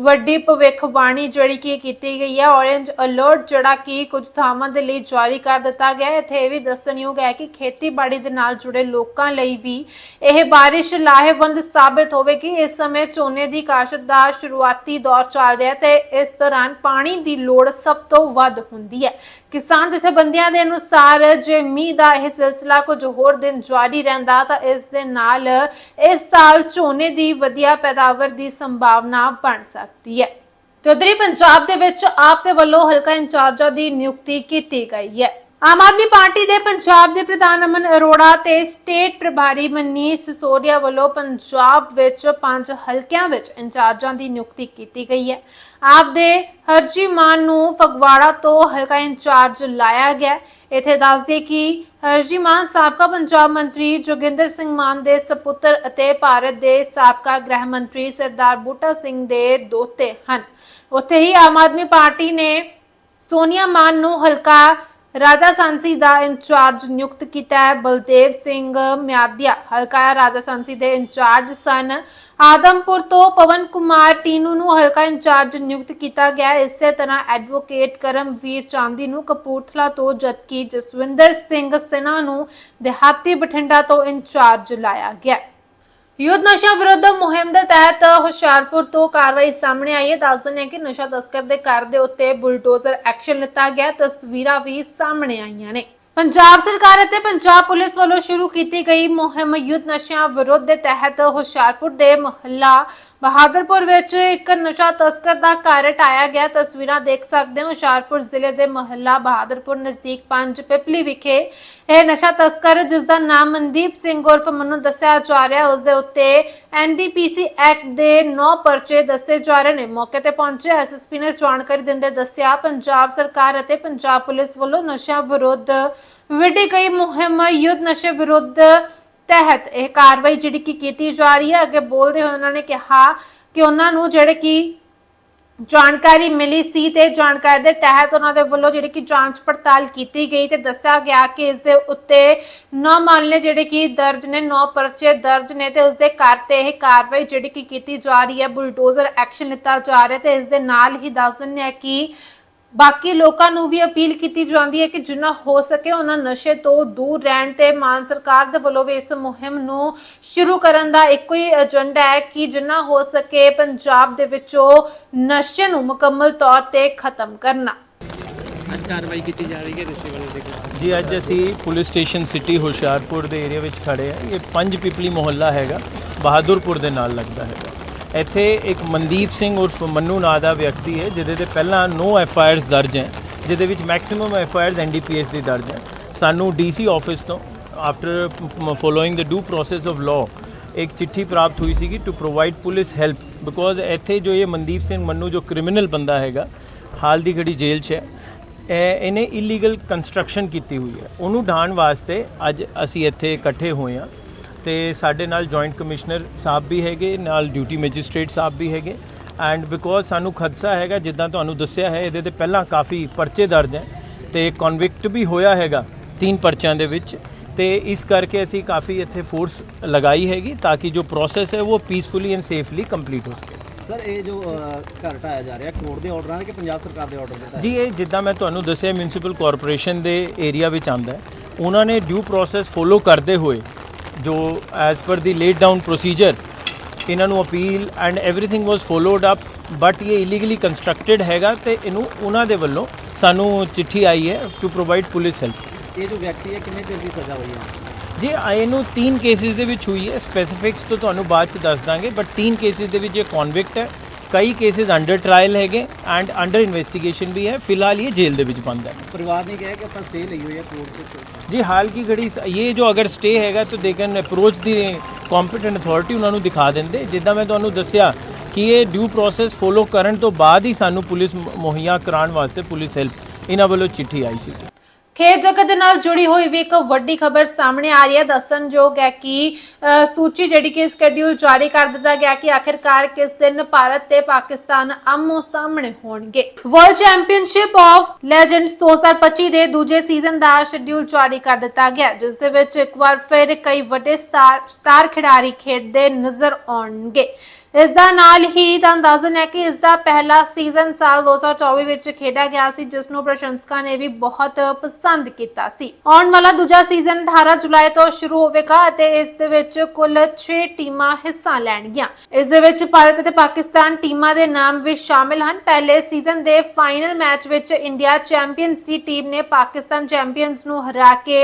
ਵੱਡੀ ਭਵਿੱਖਬਾਣੀ ਜਿਹੜੀ ਕਿ ਕੀਤੀ ਗਈ ਹੈ ਔਰੇਂਜ ਅਲਰਟ ਜਿਹੜਾ ਕਿ ਕੁਝ ਥਾਵਾਂ ਦੇ ਲਈ ਜਾਰੀ ਕਰ ਦਿੱਤਾ ਗਿਆ ਹੈ। ਇੱਥੇ ਇਹ ਵੀ ਦੱਸਣਯੋਗ ਹੈ ਕਿ ਖੇਤੀਬਾੜੀ ਦੇ ਨਾਲ ਜੁੜੇ ਲੋਕਾਂ ਲਈ ਵੀ ਇਹ ਬਾਰਿਸ਼ ਲਾਹੇਵੰਦ ਸਾਬਤ ਹੋਵੇਗੀ। ਇਸ ਸਮੇਂ ਝੋਨੇ ਦੀ ਕਾਸ਼ਤ ਦਾ ਸ਼ੁਰੂਆਤੀ ਦੌਰ ਚੱਲ ਰਿਹਾ ਤੇ ਇਸ ਦੌਰਾਨ ਪਾਣੀ ਦੀ ਲੋੜ ਸਭ ਤੋਂ ਵੱਧ ਹੁੰਦੀ ਹੈ। ਕਿਸਾਨ ਜਥੇਬੰਦੀਆਂ ਦੇ ਅਨੁਸਾਰ ਜੇ ਮੀਂਹ ਦਾ ਇਹ ਸਿਲਸਿਲਾ ਕੁਝ ਹੋਰ ਦਿਨ ਜਾਰੀ ਰਹਿੰਦਾ ਤਾਂ ਇਸ ਦੇ ਨਾਲ ਇਸ ਸਾਲ ਝੋਨੇ ਦੀ ਵਧੀਆ ਪੈਦਾਵਾਰ ਦੀ ਸੰਭਾਵਨਾ ਬਣ ਸਕਦੀ ਹੈ। ਤੇ ਉਧਰੀ ਪੰਜਾਬ ਦੇ ਵਿੱਚ ਆਪ ਦੇ ਵੱਲੋਂ ਹਲਕਾ ਇੰਚਾਰਜਾਂ ਦੀ ਨਿਯੁਕਤੀ ਕੀਤੀ ਗਈ ਹੈ। ਆਮ ਆਦਮੀ ਪਾਰਟੀ ਦੇ ਪੰਜਾਬ ਦੇ ਪ੍ਰਧਾਨ ਅਮਨ ਅਰੋੜਾ ਤੇ ਸਟੇਟ ਪ੍ਰਭਾਰੀ ਮਨੀਸ਼ ਸਿਸੋਦੀਆ ਵੱਲੋਂ ਪੰਜਾਬ ਵਿੱਚ ਪੰਜ ਹਲਕਿਆਂ ਵਿੱਚ ਇੰਚਾਰਜਾਂ ਦੀ ਨਿਯੁਕਤੀ ਕੀਤੀ ਗਈ ਹੈ। ਆਪ ਦੇ ਹਰਜੀ ਮਾਨ ਨੂੰ ਫਗਵਾੜਾ ਤੋਂ ਹਲਕਾ ਇੰਚਾਰਜ ਲਾਇਆ ਗਿਆ ਇੱਥੇ ਦੱਸਦੇ ਕਿ ਹਰਜੀ ਮਾਨ ਸਾਬਕਾ ਪੰਜਾਬ ਮੰਤਰੀ ਜੋਗਿੰਦਰ ਸਿੰਘ ਮਾਨ ਦੇ ਸਪੁੱਤਰ ਅਤੇ ਭਾਰਤ ਦੇ ਸਾਬਕਾ ਗ੍ਰਹਿ ਮੰਤਰੀ ਸਰਦਾਰ ਬੂਟਾ ਸਿੰਘ ਦੇ ਦੋਤੇ ਹਨ। ਉੱਥੇ ਹੀ ਆਮ ਆਦਮੀ ਪਾਰਟੀ ਨੇ ਸੋਨੀਆ ਮਾਨ ਨੂੰ ਹਲਕਾ ਰਾਜਾ ਸਾਂਸੀ ਦਾ ਇੰਚਾਰਜ ਨਿਯੁਕਤ ਕੀਤਾ ਹੈ ਬਲਦੇਵ ਸਿੰਘ ਮਿਆਦੀਆ। ਹਲਕਾ ਰਾਜਾ ਸਾਂਸੀ ਦੇ ਇੰਚਾਰਜ ਸਨ। ਆਦਮਪੁਰ ਤੋਂ ਪਵਨ ਕੁਮਾਰ ਟੀਨੂ ਨੂੰ ਹਲਕਾ ਇੰਚਾਰਜ ਨਿਯੁਕਤ ਕੀਤਾ ਗਿਆ। ਇਸੇ ਤਰ੍ਹਾਂ ਐਡਵੋਕੇਟ ਕਰਮਵੀਰ ਚਾਂਦੀ ਨੂੰ ਕਪੂਰਥਲਾ ਤੋਂ ਜਦਕਿ ਜਸਵਿੰਦਰ ਸਿੰਘ ਸਿਨਹਾ ਨੂੰ ਦਿਹਾਤੀ ਬਠਿੰਡਾ ਤੋਂ ਇੰਚਾਰਜ ਲਾਇਆ ਗਿਆ। ਯੁੱਧ ਨਸ਼ਾ ਵਿਰੁੱਧ ਮੁਹਿੰਮ ਦੇ ਤਹਿਤ ਹੁਸ਼ਿਆਰਪੁਰ ਤੋਂ ਕਾਰਵਾਈ ਸਾਹਮਣੇ ਆਈ ਹੈ। ਦੱਸ ਦਿੰਦੇ ਹਾਂ ਕਿ ਨਸ਼ਾ ਤਸਕਰ ਦੇ ਘਰ ਦੇ ਉੱਤੇ ਬੁਲਡੋਜ਼ਰ ਐਕਸ਼ਨ ਲਿੱਤਾ ਗਿਆ। ਤਸਵੀਰਾਂ ਵੀ ਸਾਹਮਣੇ ਆਈਆਂ ਨੇ। ਪੰਜਾਬ ਸਰਕਾਰ ਅਤੇ ਪੰਜਾਬ ਪੁਲਿਸ ਵੱਲੋਂ ਸ਼ੁਰੂ ਕੀਤੀ ਗਈ ਮੁਹਿੰਮ ਯੁੱਧ ਨਸ਼ਿਆਂ ਵਿਰੁੱਧ ਦੇ ਤਹਿਤ ਹੁਸ਼ਿਆਰਪੁਰ ਦੇ ਮੁਹੱਲਾ ਬਹਾਦਰਪੁਰ ਵਿੱਚ ਇੱਕ ਨਸ਼ਾ ਤਸਕਰ ਦਾ ਘਰ ਢਾਇਆ ਗਿਆ। ਤਸਵੀਰਾਂ ਦੇਖ ਸਕਦੇ ਹੋ। ਹੁਸ਼ਿਆਰਪੁਰ ਜ਼ਿਲ੍ਹੇ ਦੇ ਮੁਹੱਲਾ ਬਹਾਦਰਪੁਰ ਨਜ਼ਦੀਕ ਪੰਜ ਪਿਪਲੀ ਵਿਖੇ ਇਹ ਨਸ਼ਾ ਤਸਕਰ, ਜਿਸ ਦਾ ਨਾਮ ਮਨਦੀਪ ਸਿੰਘ ਉਰਫ ਮਨੂੰ ਦੱਸਿਆ ਜਾ ਰਿਹਾ, ਉਸ ਦੇ ਉੱਤੇ ਐਨਡੀਪੀਸੀ ਐਕਟ ਦੇ 9 ਪਰਚੇ ਦੱਸੇ ਜਾ ਰਹੇ ਨੇ। ਮੌਕੇ ਤੇ ਪਹੁੰਚੇ ਐਸਐਸਪੀ ਨੇ ਜਾਣਕਾਰੀ ਦਿੰਦੇ ਦੱਸਿਆ, ਪੰਜਾਬ ਸਰਕਾਰ ਅਤੇ ਪੰਜਾਬ ਪੁਲਿਸ ਵੱਲੋਂ ਨਸ਼ਾ ਵਿਰੁੱਧ ਵਿੱਢੀ ਗਈ ਮੁਹਿੰਮ, ਯੁੱਧ ਨਸ਼ੇ ਵਿਰੁੱਧ ਤਹਿਤ ਇਹ ਕਾਰਵਾਈ ਜਿਹੜੀ ਕਿ ਕੀਤੀ ਜਾ ਰਹੀ ਹੈ। ਅੱਗੇ ਬੋਲਦੇ ਹੋਏ ਉਹਨਾਂ ਨੇ ਕਿਹਾ ਕਿ ਉਹਨਾਂ ਨੂੰ ਜਿਹੜੇ ਕਿ ਜਾਣਕਾਰੀ ਮਿਲੀ ਸੀ ਤੇ ਜਾਣਕਾਰੀ ਦੇ ਤਹਿਤ ਉਹਨਾਂ ਦੇ ਵੱਲੋਂ ਜਿਹੜੀ ਕਿ ਜਾਂਚ ਪੜਤਾਲ ਕੀਤੀ ਗਈ ਤੇ ਦੱਸਿਆ ਗਿਆ ਕਿ ਇਸ ਦੇ ਉੱਤੇ ਨੌ ਮਾਮਲੇ ਜਿਹੜੇ ਕਿ ਦਰਜ ਨੇ, ਨੌ ਪਰਚੇ ਦਰਜ ਨੇ ਤੇ ਉਸ ਦੇ ਘਰ ਤੇ ਇਹ ਕਾਰਵਾਈ ਜਿਹੜੀ ਕਿ ਕੀਤੀ ਜਾ ਰਹੀ ਹੈ। ਬੁਲਡੋਜ਼ਰ ਐਕਸ਼ਨ ਲਿੱਤਾ ਜਾ ਰਿਹਾ ਤੇ ਇਸ ਦੇ ਨਾਲ ਹੀ ਦੱਸ ਦਿੰਦੇ ਆ ਕਿ ਬਾਕੀ ਲੋਕਾਂ ਨੂੰ ਵੀ ਅਪੀਲ ਕੀਤੀ ਜਾਂਦੀ ਹੈ ਕਿ ਜਿੰਨਾ ਹੋ ਸਕੇ ਉਹਨਾਂ ਨਸ਼ੇ ਤੋਂ ਦੂਰ ਰਹਿਣ ਤੇ ਮਾਨ ਸਰਕਾਰ ਦੇ ਵੱਲੋਂ ਵੀ ਇਸ ਮੁਹਿੰਮ ਨੂੰ ਸ਼ੁਰੂ ਕਰਨ ਦਾ ਇੱਕੋ ਹੀ ਏਜੰਡਾ ਹੈ ਕਿ ਜਿੰਨਾ ਹੋ ਸਕੇ ਪੰਜਾਬ ਦੇ ਵਿੱਚੋਂ ਨਸ਼ੇ ਨੂੰ ਮੁਕੰਮਲ ਤੌਰ ਤੇ ਖਤਮ ਕਰਨਾ। ਅੱਜ ਕਾਰਵਾਈ ਕੀਤੀ ਜਾ ਰਹੀ ਹੈ ਨਸ਼ੇ ਵਾਲੇ ਦੇ ਖਿਲਾਫ? ਜੀ ਅੱਜ ਅਸੀਂ ਪੁਲਿਸ ਸਟੇਸ਼ਨ ਸਿਟੀ ਹੁਸ਼ਿਆਰਪੁਰ ਦੇ ਏਰੀਆ ਵਿੱਚ ਖੜੇ ਆ ਇਹ ਪੰਜ ਪਿਪਲੀ ਮੁਹੱਲਾ ਹੈਗਾ ਬਹਾਦਰਪੁਰ ਦੇ ਨਾਲ ਲੱਗਦਾ ਹੈਗਾ। ਇੱਥੇ ਇੱਕ ਮਨਦੀਪ ਸਿੰਘ ਉਰਫ ਮੰਨੂ ਨਾਂ ਦਾ ਵਿਅਕਤੀ ਹੈ, ਜਿਹਦੇ ਤੇ ਪਹਿਲਾਂ ਨੋ ਐਫ ਆਈ ਦਰਜ ਹੈ, ਜਿਹਦੇ ਵਿੱਚ maximum F I Rs NDPS ਦੀ ਦਰਜ ਹੈ। ਸਾਨੂੰ ਡੀ ਸੀ ਆਫਿਸ ਤੋਂ after following the due process of law ਇੱਕ ਚਿੱਠੀ ਪ੍ਰਾਪਤ ਹੋਈ ਸੀਗੀ to provide police help because ਇੱਥੇ ਜੋ ਇਹ ਮਨਦੀਪ ਸਿੰਘ ਮੰਨੂ ਜੋ ਕ੍ਰਿਮੀਨਲ ਬੰਦਾ ਹੈਗਾ, ਹਾਲ ਦੀ ਘੜੀ ਜੇਲ੍ਹ 'ਚ ਹੈ ਇਹਨੇ ਇਲੀਗਲ ਕੰਸਟਰਕਸ਼ਨ ਕੀਤੀ ਹੋਈ ਹੈ। ਉਹਨੂੰ ਢਾਣ ਵਾਸਤੇ ਅੱਜ ਅਸੀਂ ਇੱਥੇ ਇਕੱਠੇ ਹੋਏ ਹਾਂ। ਤੇ ਸਾਡੇ ਨਾਲ ਜੁਆਇੰਟ ਕਮਿਸ਼ਨਰ ਸਾਹਿਬ ਵੀ ਹੈਗੇ ਨਾਲ ਡਿਊਟੀ ਮੈਜਿਸਟ੍ਰੇਟ ਸਾਹਿਬ ਵੀ ਹੈਗੇ। ਐਂਡ ਬਿਕੋਜ਼ ਸਾਨੂੰ ਖਦਸ਼ਾ ਹੈਗਾ ਜਿੱਦਾਂ ਤੁਹਾਨੂੰ ਦੱਸਿਆ ਹੈ ਇਹਦੇ ਤੇ ਪਹਿਲਾਂ ਕਾਫੀ ਪਰਚੇ ਦਰਜ ਹੈ ਤੇ ਕਨਵਿਕਟ ਵੀ ਹੋਇਆ ਹੈਗਾ ਤਿੰਨ ਪਰਚਿਆਂ ਦੇ ਵਿੱਚ। ਤੇ ਇਸ ਕਰਕੇ ਅਸੀਂ ਕਾਫੀ ਇੱਥੇ ਫੋਰਸ ਲਗਾਈ ਹੈਗੀ ਤਾਂ ਕਿ ਜੋ ਪ੍ਰੋਸੈਸ ਹੈ ਉਹ ਪੀਸਫੁਲੀ ਐਂਡ ਸੇਫਲੀ ਕੰਪਲੀਟ ਹੋ ਸਕੇ। ਸਰ ਇਹ ਜੋ ਘਰ ਢਾਇਆ ਜਾ ਰਿਹਾ ਕੋਰਟ ਦੇ ਆਰਡਰਾਂ ਕਿ ਪੰਜਾਬ ਸਰਕਾਰ ਦੇ ਆਰਡਰ ਦੇ ਜੀ ਇਹ ਜਿੱਦਾਂ ਮੈਂ ਤੁਹਾਨੂੰ ਦੱਸਿਆ ਮਿਊਨਿਸਪਲ ਕਾਰਪੋਰੇਸ਼ਨ ਦੇ ਏਰੀਆ ਵਿੱਚ ਆਂਦਾ ਹੈ। ਉਹਨਾਂ ਨੇ ਡਿਊ ਪ੍ਰੋਸੈਸ ਫੋਲੋ ਕਰਦੇ ਹੋਏ ਜੋ ਐਜ਼ ਪਰ ਦੀ ਲੇਟ ਡਾਊਨ ਪ੍ਰੋਸੀਜਰ ਇਹਨਾਂ ਨੂੰ appeal and everything was followed up but ਇਹ ਇਲੀਗਲੀ ਕੰਸਟਰਕਟਡ ਹੈਗਾ ਤੇ ਇਹਨੂੰ ਉਹਨਾਂ ਦੇ ਵੱਲੋਂ ਸਾਨੂੰ ਚਿੱਠੀ ਆਈ ਹੈ ਟੂ ਪ੍ਰੋਵਾਈਡ ਪੁਲਿਸ ਹੈਲਪ ਇਹ ਜੋ ਵਿਅਕਤੀ ਹੈ ਕਿੰਨੇ ਦਿਨ ਦੀ ਸਜ਼ਾ ਹੋਈ ਹੈ? ਜੀ ਆਏ ਨੂੰ ਤਿੰਨ ਕੇਸਿਸ ਦੇ ਵਿੱਚ ਹੋਈ ਹੈ। ਸਪੈਸੀਫਿਕਸ ਤੋਂ ਤੁਹਾਨੂੰ ਬਾਅਦ ਚ ਦੱਸ ਦਾਂਗੇ ਬਟ ਤਿੰਨ ਕੇਸਿਸ ਦੇ ਵਿੱਚ ਇਹ ਕਨਵਿਕਟ ਹੈ। ਕਈ ਕੇਸਿਸ ਅੰਡਰ ਟ੍ਰਾਇਲ ਹੈਗੇ ਐਂਡ ਅੰਡਰ ਇਨਵੈਸਟੀਗੇਸ਼ਨ ਵੀ ਹੈ ਫਿਲਹਾਲ ਇਹ ਜੇਲ੍ਹ ਦੇ ਵਿੱਚ ਬੰਦ ਹੈ ਪਰਿਵਾਰ ਨੇ ਕਿਹਾ ਕਿ ਆਪਾਂ ਸਟੇ ਲਈ ਹੋਈ ਹੈ ਕੋਰਟ ਤੋਂ जी हाल की घड़ी ये जो अगर स्टे हैगा तो they can approach the competent authority ਉਹਨਾਂ ਨੂੰ ਦਿਖਾ ਦਿੰਦੇ ਜਿੱਦਾਂ ਮੈਂ ਤੁਹਾਨੂੰ ਦੱਸਿਆ ਕਿ ਇਹ ਡਿਊ ਪ੍ਰੋਸੈਸ ਫੋਲੋ ਕਰਨ ਤੋਂ ਬਾਅਦ ਹੀ ਸਾਨੂੰ ਪੁਲਿਸ ਮੁਹੱਈਆ ਕਰਾਉਣ ਵਾਸਤੇ ਪੁਲਿਸ ਹੈਲਪ ਇਹਨਾਂ ਵੱਲੋਂ ਚਿੱਠੀ ਆਈ ਸੀ ਖੇਡ ਜਗਤ ਦੇ ਨਾਲ ਜੁੜੀ ਹੋਈ ਵੀ ਇੱਕ ਵੱਡੀ ਖਬਰ ਸਾਹਮਣੇ ਆ ਰਹੀ ਹੈ। ਦੱਸਣਯੋਗ ਹੈ ਕਿ ਸੂਚੀ ਜਿਹੜੀ ਕਿ ਸਕੇਡਿਊਲ ਜਾਰੀ ਕਰ ਦਿੱਤਾ ਗਿਆ ਕਿ ਆਖਿਰਕਾਰ ਕਿਸ ਦਿਨ ਭਾਰਤ ਤੇ ਪਾਕਿਸਤਾਨ ਆਮੋ ਸਾਹਮਣੇ ਹੋਣਗੇ। ਵਰਲਡ ਚੈਂਪੀਅਨਸ਼ਿਪ ਆਫ ਲੈਜੈਂਡਸ 2025 ਦੇ ਦੂਜੇ ਸੀਜ਼ਨ ਦਾ ਸ਼ੈਡਿਊਲ ਜਾਰੀ ਕਰ ਦਿੱਤਾ ਗਿਆ, ਜਿਸ ਦੇ ਵਿੱਚ ਇੱਕ ਵਾਰ ਫਿਰ ਕਈ ਵੱਡੇ ਸਟਾਰ ਸਟਾਰ ਖਿਡਾਰੀ ਖੇਡਦੇ ਨਜ਼ਰ ਆਉਣਗੇ। ਇਸ ਦਾ ਨਾਲ ਹੀ ਤਾਂ ਅੰਦਾਜ਼ਨ ਹੈ ਕਿ ਇਸ ਦਾ ਪਹਿਲਾ ਸੀਜ਼ਨ ਸਾਲ 2024 ਵਿੱਚ ਖੇਡਿਆ ਗਿਆ ਸੀ, ਜਿਸ ਨੂੰ ਪ੍ਰਸ਼ੰਸਕਾਂ ਨੇ ਵੀ ਬਹੁਤ ਪਸੰਦ ਕੀਤਾ ਸੀ। ਆਉਣ ਵਾਲਾ ਦੂਜਾ ਸੀਜ਼ਨ 18 ਜੁਲਾਈ ਤੋਂ ਸ਼ੁਰੂ ਹੋਵੇਗਾ ਅਤੇ ਇਸ ਦੇ ਵਿੱਚ ਕੁੱਲ 6 ਟੀਮਾਂ ਹਿੱਸਾ ਲੈਣਗੀਆਂ। ਇਸ ਦੇ ਵਿੱਚ ਭਾਰਤ ਅਤੇ ਪਾਕਿਸਤਾਨ ਟੀਮਾਂ ਦੇ ਨਾਮ ਵੀ ਸ਼ਾਮਿਲ ਹਨ। ਪਹਿਲੇ ਸੀਜ਼ਨ ਦੇ ਫਾਈਨਲ ਮੈਚ ਵਿੱਚ ਇੰਡੀਆ ਚੈਂਪੀਅਨਸ ਦੀ ਟੀਮ ਨੇ ਪਾਕਿਸਤਾਨ ਚੈਂਪੀਅਨਸ ਨੂੰ ਹਰਾ ਕੇ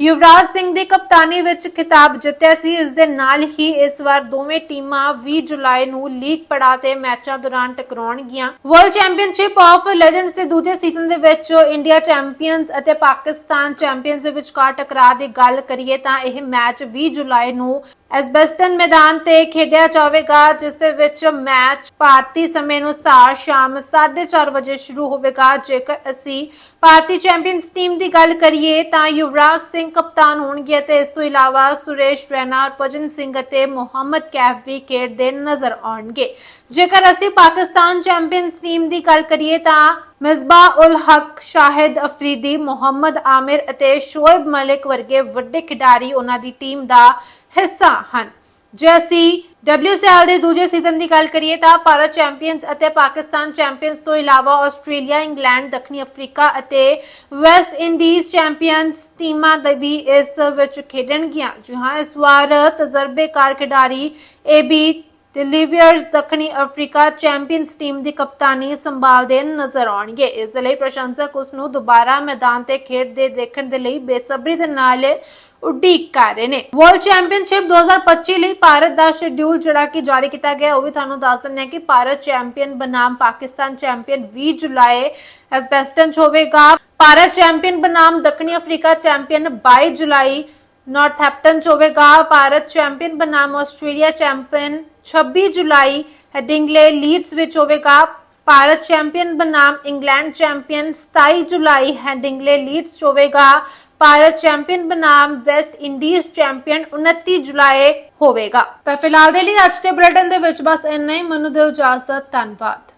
ਯੁਵਰਾਜ ਸਿੰਘ ਦੀ ਕਪਤਾਨੀ ਵਿੱਚ ਖਿਤਾਬ ਜਿੱਤਿਆ ਸੀ। ਇਸ ਦੇ ਨਾਲ ਹੀ ਇਸ ਵਾਰ ਦੋਵੇਂ ਟੀਮਾਂ 20 ਜੁਲਾਈ ਨੂੰ ਲੀਗ ਪੜਾ ਤੇ ਮੈਚਾਂ ਦੌਰਾਨ ਟਕਰਾਉਣਗੀਆਂ। ਵਰਲਡ ਚੈਂਪੀਅਨਸ਼ਿਪ ਆਫ ਲੈਜੈਂਡਸ ਦੇ ਦੂਜੇ ਸੀਜ਼ਨ ਦੇ ਵਿੱਚ ਇੰਡੀਆ ਚੈਂਪੀਅਨਸ ਅਤੇ ਪਾਕਿਸਤਾਨ ਚੈਂਪੀਅਨਸ ਦੇ ਵਿਚਕਾਰ ਟਕਰਾਅ ਦੀ ਗੱਲ ਕਰੀਏ ਤਾਂ ਇਹ ਮੈਚ 20 ਜੁਲਾਈ ਨੂੰ ਐਸਬੈਸਟਨ ਮੈਦਾਨ ਤੇ ਖੇਡਿਆ ਜਾਵੇਗਾ, ਜਿਸ ਦੇ ਵਿੱਚ ਮੈਚ ਭਾਰਤੀ ਸਮੇਂ ਅਨੁਸਾਰ ਸ਼ਾਮ 4:30 ਵਜੇ ਸ਼ੁਰੂ ਹੋਵੇਗਾ। ਜੇਕਰ ਅਸੀਂ ਭਾਰਤੀ ਚੈਂਪੀਅਨਸ ਟੀਮ ਦੀ ਗੱਲ ਕਰੀਏ, ਤਾਂ ਯੁਵਰਾਜ ਸਿੰਘ ਕਪਤਾਨ ਹੋਣਗੇ ਤੇ ਇਸ ਤੋਂ ਇਲਾਵਾ ਸੁਰੇਸ਼ ਰੈਨਾ ਭਜਨ ਸਿੰਘ ਅਤੇ ਮੁਹੰਮਦ ਕੈਫ ਵੀ ਖੇਡਦੇ ਨਜ਼ਰ ਆਉਣਗੇ। ਜੇਕਰ ਅਸੀਂ ਪਾਕਿਸਤਾਨ ਚੈਂਪੀਅਨਸ ਟੀਮ ਦੀ ਗੱਲ ਕਰੀਏ ਤਾਂ ਮਿਸਬਾਹ ਉਲ ਹਕ ਸ਼ਾਹਿਦ ਅਫਰੀਦੀ, ਮੁਹੰਮਦ ਆਮਿਰ ਅਤੇ ਸ਼ੋਇਬ ਮਲਿਕ ਵਰਗੇ ਵੱਡੇ ਖਿਡਾਰੀ ਉਹਨਾਂ ਦੀ ਟੀਮ ਦਾ ਹਿੱਸਾ ਹਨ। ਜੇ ਅਸੀਂ WCL ਦੇ ਦੂਜੇ ਸੀਜ਼ਨ ਦੀ ਗੱਲ ਕਰੀਏ ਤਾਂ ਭਾਰਤ ਚੈਂਪੀਅਨਸ ਅਤੇ ਪਾਕਿਸਤਾਨ ਚੈਂਪੀਅਨਸ ਤੋਂ ਇਲਾਵਾ ਆਸਟ੍ਰੇਲੀਆ, ਇੰਗਲੈਂਡ, ਦੱਖਣੀ ਅਫਰੀਕਾ ਅਤੇ ਵੈਸਟ ਇੰਡੀਜ਼ ਚੈਂਪੀਅਨਸ ਟੀਮਾਂ ਦੇ ਵੀ ਇਸ ਵਿੱਚ ਖੇਡਣਗੀਆਂ। ਜੀ ਹਾਂ, ਇਸ ਵਾਰ ਤਜਰਬੇਕਾਰ ਖਿਡਾਰੀ ਏਬੀ ਡਿਲੀਵੀਅਰਸ ਦੱਖਣੀ ਅਫਰੀਕਾ ਚੈਂਪੀਅਨਸ ਟੀਮ ਦੀ ਕਪਤਾਨੀ ਸੰਭਾਲਦੇ ਨਜ਼ਰ ਆਉਣਗੇ। ਇਸ ਲਈ ਪ੍ਰਸ਼ੰਸਕ ਉਸ ਨੂੰ ਦੁਬਾਰਾ ਮੈਦਾਨ ਤੇ ਖੇਡਦੇ ਦੇਖਣ ਦੇ ਲਈ ਬੇਸਬਰੀ ਦੇ ਨਾਲ ਉਡੀਕ ਕਰ ਰਹੇ ਨੇ। ਵਰਲਡ ਚੈਂਪੀਅਨਸ਼ਿਪ 2025 ਲਈ ਭਾਰਤ ਦਾ ਸ਼ਡਿਊਲ ਜਿਹੜਾ ਕਿ ਜਾਰੀ ਕੀਤਾ ਗਿਆ, ਉਹ ਵੀ ਤੁਹਾਨੂੰ ਦੱਸ ਦਿੰਦੇ ਹਾਂ ਕਿ ਭਾਰਤ ਚੈਂਪੀਅਨ ਬਨਾਮ ਪਾਕਿਸਤਾਨ ਚੈਂਪੀਅਨ 20 ਜੁਲਾਈ ਐਸਬੈਸਟਨ ਹੋਵੇਗਾ। ਭਾਰਤ ਚੈਂਪੀਅਨ ਬਨਾਮ ਦੱਖਣੀ ਅਫਰੀਕਾ ਚੈਂਪੀਅਨ 22 ਜੁਲਾਈ ਨਾਰਥਹੈਂਪਟਨ 'ਚ ਹੋਵੇਗਾ। ਭਾਰਤ ਚੈਂਪੀਅਨ ਬਨਾਮ ਆਸਟ੍ਰੇਲੀਆ ਚੈਂਪੀਅਨ 26 ਜੁਲਾਈ ਹੈਡਿੰਗਲੇ ਲੀਡਸ ਵਿੱਚ ਹੋਵੇਗਾ। ਭਾਰਤ ਚੈਂਪੀਅਨ ਬਨਾਮ ਇੰਗਲੈਂਡ ਚੈਂਪੀਅਨ 27 ਜੁਲਾਈ ਹੈਡਿੰਗਲੇ ਲੀਡਸ ਹੋਵੇਗਾ। ਭਾਰਤ ਚੈਂਪੀਅਨ ਬਨਾਮ ਵੈਸਟ ਇੰਡੀਜ਼ ਚੈਂਪੀਅਨ 29 ਜੁਲਾਈ ਹੋਵੇਗਾ। ਤਾਂ ਫਿਲਹਾਲ ਦੇ ਲਈ ਅੱਜ ਦੇ ਬ੍ਰਿਟਨ ਦੇ ਵਿੱਚ ਬਸ ਇੰਨਾ ਹੀ। ਮੈਨੂੰ ਦਿਓ ਇਜਾਜ਼ਤ ਧੰਨਵਾਦ।